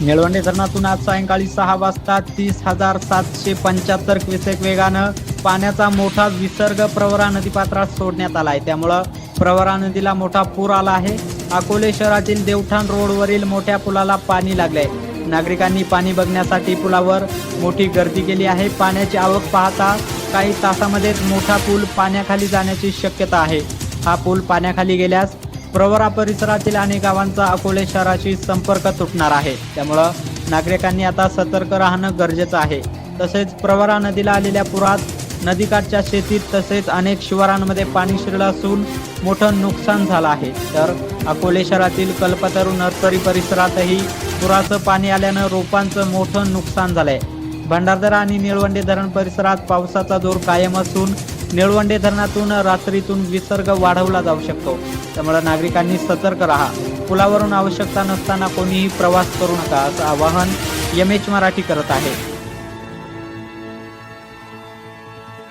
निळवंडे धरणातून आज सायंकाळी सहा वाजता तीस हजार सातशे पंच्याहत्तर क्युसेक वेगानं पाण्याचा मोठा विसर्ग प्रवरा नदीपात्रात सोडण्यात आला आहे. त्यामुळं प्रवरा नदीला मोठा पूर आला आहे. अकोले शहरातील देवठाण रोडवरील मोठ्या पुलाला पाणी लागले आहे नागरिकांनी पाणी बघण्यासाठी पुलावर मोठी गर्दी केली आहे. पाण्याची आवक पाहता काही तासामध्येच मोठा पूल पाण्याखाली जाण्याची शक्यता आहे. हा पूल पाण्याखाली गेल्यास प्रवरा परिसरातील अनेक गावांचा अकोले शहराशी संपर्क तुटणार आहे. त्यामुळं नागरिकांनी आता सतर्क राहणं गरजेचं आहे. तसेच प्रवरा नदीला आलेल्या पुरात नदीकाठच्या शेतीत तसेच अनेक शिवारांमध्ये पाणी शिरलं असून मोठं नुकसान झालं आहे. तर अकोले शहरातील कल्पतरू नर्सरी परिसरातही पुराचं पाणी आल्यानं रोपांचं मोठं नुकसान झालंय. भंडारदरा आणि निळवंडे धरण परिसरात पावसाचा जोर कायम असून निळवंडे धरणातून रात्रीतून विसर्ग वाढवला जाऊ शकतो. त्यामुळे नागरिकांनी सतर्क राहा. पुलावरून आवश्यकता नसताना कोणीही प्रवास करू नका असं आवाहन एम एच मराठी करत आहे.